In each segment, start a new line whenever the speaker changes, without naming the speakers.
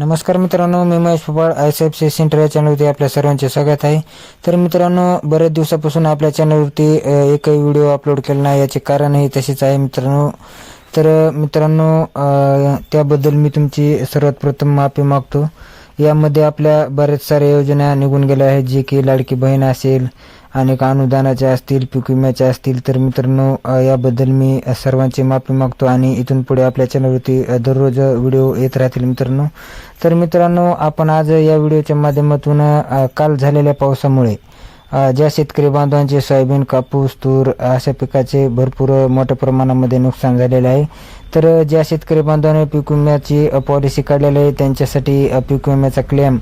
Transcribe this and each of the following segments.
नमस्कार मित्रांनो मी Mahesh Pawar I C F C centre या चॅनलवरती आपल्या सर्वांचे स्वागत आहे. तर मित्रांनो बऱ्याच दिवसापासून आपल्या चॅनलवरती एकही व्हिडिओ अपलोड केला नाही याचे कारणही तसेच आहे मित्रांनो. तर मित्रांनो त्याबद्दल मी तुमची सर्वात प्रथम माफी मागतो. यामध्ये आपल्या बऱ्याच साऱ्या योजना निघून गेल्या आहेत जे की लाडकी बहीण असेल अनेक अनुदानाच्या असतील पीक विम्याच्या असतील. तर मित्रांनो याबद्दल मी सर्वांची माफी मागतो आणि इथून पुढे आपल्या चॅनलवरती दररोज व्हिडिओ येत राहतील मित्रांनो. तर मित्रांनो आपण आज या व्हिडिओच्या माध्यमातून काल झालेल्या पावसामुळे ज्या शेतकरी बांधवांचे सोयाबीन कापूस तूर अशा पिकाचे भरपूर मोठ्या प्रमाणामध्ये नुकसान झालेले आहे. तर ज्या शेतकरी बांधवांनी पीक विम्याची पॉलिसी काढलेली आहे त्यांच्यासाठी पीक विम्याचा क्लेम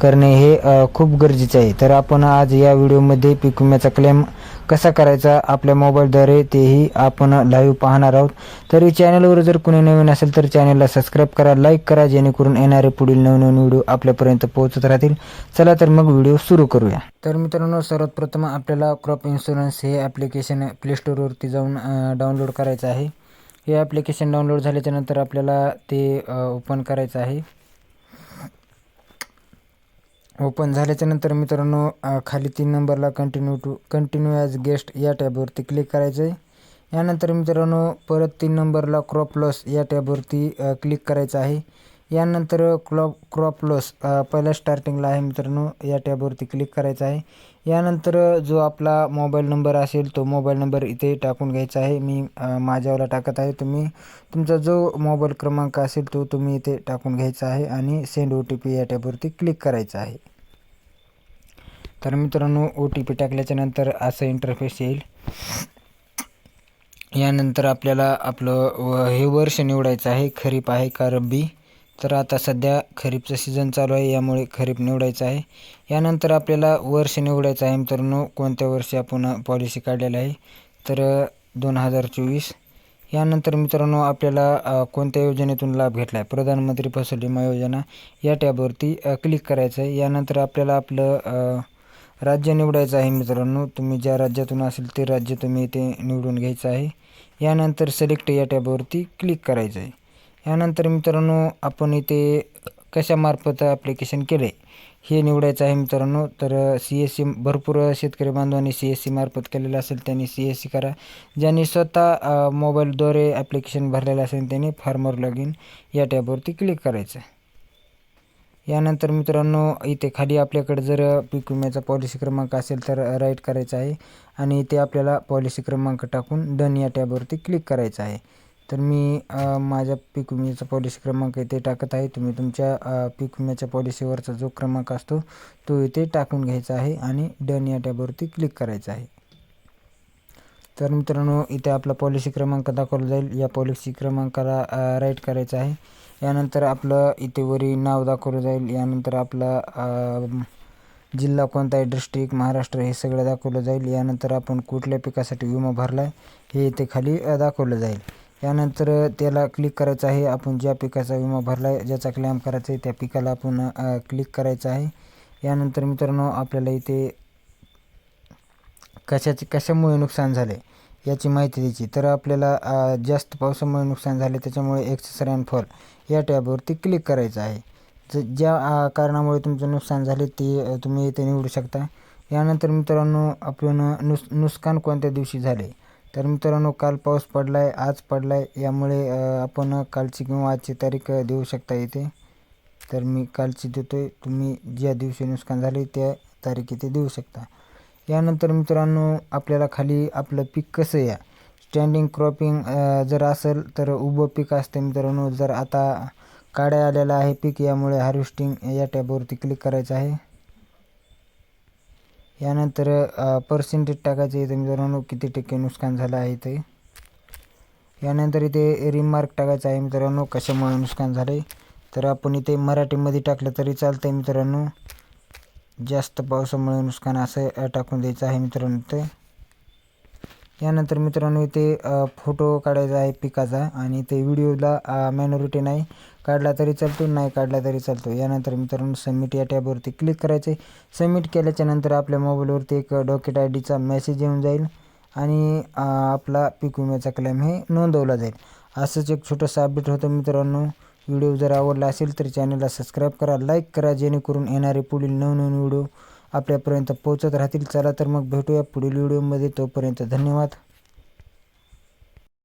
करणे हे खूप गरजेचे आहे. तर आपण आज या व्हिडिओमध्ये पीक विम्याचा क्लेम कसा करायचा आपल्या मोबाईलद्वारे तेही आपण लाईव्ह पाहणार आहोत. तर चॅनलवर जर कोणी नवीन असेल तर चॅनलला सबस्क्राईब करा लाईक करा जेणेकरून येणारे पुढील नवीन व्हिडिओ आपल्यापर्यंत पोहोचत राहतील. चला तर मग व्हिडिओ सुरू करूया. तर मित्रांनो सर्वात प्रथम आपल्याला क्रॉप इन्शुरन्स हे ॲप्लिकेशन प्लेस्टोरवरती जाऊन डाउनलोड करायचं आहे. हे ॲप्लिकेशन डाउनलोड झाल्याच्यानंतर आपल्याला ते ओपन करायचं आहे. ओपन झाल्याच्यानंतर मित्रांनो खाली तीन नंबरला continue to continue as guest या टॅबवरती क्लिक करायचं आहे यानंतर मित्रांनो परत तीन नंबरला क्रॉप लॉस या टॅबवरती क्लिक करायचं आहे. यानंतर क्लॉप क्रॉप लॉस पहिल्या स्टार्टिंगला आहे मित्रांनो या टॅबवरती क्लिक करायचं आहे. यानंतर जो आपला मोबाईल नंबर असेल तो मोबाईल नंबर इथे टाकून घ्यायचा आहे. मी माझ्यावाला टाकत आहे. तुम्ही तुमचा जो मोबाईल क्रमांक असेल तो तुम्ही इथे टाकून घ्यायचा आहे आणि सेंड ओ टी पी या टॅबवरती क्लिक करायचं आहे. तर मित्रांनो ओ टी पी टाकल्याच्या नंतर असं इंटरफेस येईल. यानंतर आपल्याला आपलं व- हे वर्ष निवडायचं आहे. खरीप आहे का रब्बी तर आता सध्या खरीपचं सीझन चालू आहे यामुळे खरीप निवडायचं आहे. यानंतर आपल्याला वर्ष निवडायचं आहे मित्रांनो कोणत्या वर्षी आपण पॉलिसी काढलेलं आहे? तर दोन हजार चोवीस. यानंतर मित्रांनो आपल्याला कोणत्या योजनेतून लाभ घेतला आहे प्रधानमंत्री फसल विमा योजना या टॅबवरती क्लिक करायचं आहे. यानंतर आपल्याला आपलं राज्य निवडायचं आहे मित्रांनो. तुम्ही ज्या राज्यातून असेल ते राज्य तुम्ही इथे निवडून घ्यायचं आहे. यानंतर सिलेक्ट या टॅबवरती क्लिक करायचं आहे. ह्यानंतर मित्रांनो आपण इथे कशामार्फत ॲप्लिकेशन केले? हे निवडायचं आहे मित्रांनो. तर सी एस सी भरपूर शेतकरी बांधवांनी सी एस सी मार्फत केलेलं असेल त्यांनी सी एस सी करा. ज्यांनी स्वतः मोबाईलद्वारे ॲप्लिकेशन भरलेलं असेल त्यांनी फार्मर लॉग इन या टॅबवरती क्लिक करायचं. यानंतर मित्रांनो इथे खाली आपल्याकडे जर पीक विम्याचा पॉलिसी क्रमांक असेल तर राईट करायचा आहे. आणि इथे आपल्याला पॉलिसी क्रमांक टाकून डन या टॅबवरती क्लिक करायचं आहे. तर मी माझ्या पीक विम्याचा पॉलिसी क्रमांक इथे टाकत आहे. तुम्ही तुमच्या पीक विम्याच्या पॉलिसीवरचा जो क्रमांक असतो तो इथे टाकून घ्यायचा आहे आणि डन या टॅबवरती क्लिक करायचं आहे. तर मित्रांनो इथे आपला पॉलिसी क्रमांक दाखवला जाईल. या पॉलिसी क्रमांकाला राईट करायचं आहे. यानंतर आपलं इथे वरी नाव दाखवलं जाईल. यानंतर आपला जिल्हा कोणता आहे? डिस्ट्रिक्ट महाराष्ट्र हे सगळं दाखवलं जाईल. यानंतर आपण कुठल्या पिकासाठी विमा भरला आहे हे इथे खाली दाखवलं जाईल. यानंतर त्याला क्लिक करायचं आहे. आपण ज्या पिकाचा विमा भरला आहे ज्याचा क्लेम करायचा आहे त्या पिकाला आपण क्लिक करायचं आहे. यानंतर मित्रांनो आपल्याला इथे कशाचे कशामुळे नुकसान झाले याची माहिती द्यायची. तर आपल्याला जास्त पावसामुळे नुकसान झाले त्याच्यामुळे एक्सेस रॅनफॉल या टॅबवरती क्लिक करायचं आहे. ज ज्या कारणामुळे तुमचं नुकसान झाले ते तुम्ही इथे निवडू शकता. यानंतर मित्रांनो आपण नुस नुकसान कोणत्या दिवशी झाले तर मित्रांनो काल पाऊस पडला आहे आज पडला आहे यामुळे आपण कालची किंवा आजची तारीख देऊ शकता इथे. तर मी कालची देतो आहे तुम्ही ज्या दिवशी नुकसान झाले त्या तारीख इथे देऊ शकता. यानंतर मित्रांनो आपल्याला खाली आपलं पीक कसं या स्टँडिंग क्रॉपिंग जर असेल तर उभं पीक असते मित्रांनो. जर आता काड्या आलेलं आहे पीक यामुळे हार्वेस्टिंग या टॅबवरती क्लिक करायचं आहे. यानंतर पर्सेंटेज टाकायचं इथे मित्रांनो किती टक्के नुकसान झालं आहे ते. यानंतर इथे रिमार्क टाकायचं आहे मित्रांनो कशामुळे नुकसान झालं आहे तर आपण इथे मराठीमध्ये टाकलं तरी चालतं आहे मित्रांनो. जास्त पावसामुळे नुकसान असं टाकून द्यायचं आहे मित्रांनो ते यानंतर मित्रांनो इथे फोटो काढायचा आहे पिकाचा आणि ते व्हिडिओला मॅनोरिटी नाही. काढला तरी चालतो नाही काढला तरी चालतो यानंतर मित्रांनो सबमिट या टॅबवरती क्लिक करायचे सबमिट केल्याच्यानंतर आपल्या मोबाईलवरती एक डॉकेट आय डीचा मेसेज येऊन जाईल आणि आपला पीक विम्याचा क्लेम हे नोंदवला जाईल. असंच एक छोटंसं अपडेट होतं मित्रांनो. व्हिडिओ जर आवडला असेल तर चॅनलला सबस्क्राईब करा लाईक करा जेणेकरून येणारे पुढील नवनवीन व्हिडिओ आपल्यापर्यंत पोहोचत राहतील. चला तर मग भेटूया पुढील व्हिडिओमध्ये तोपर्यंत धन्यवाद.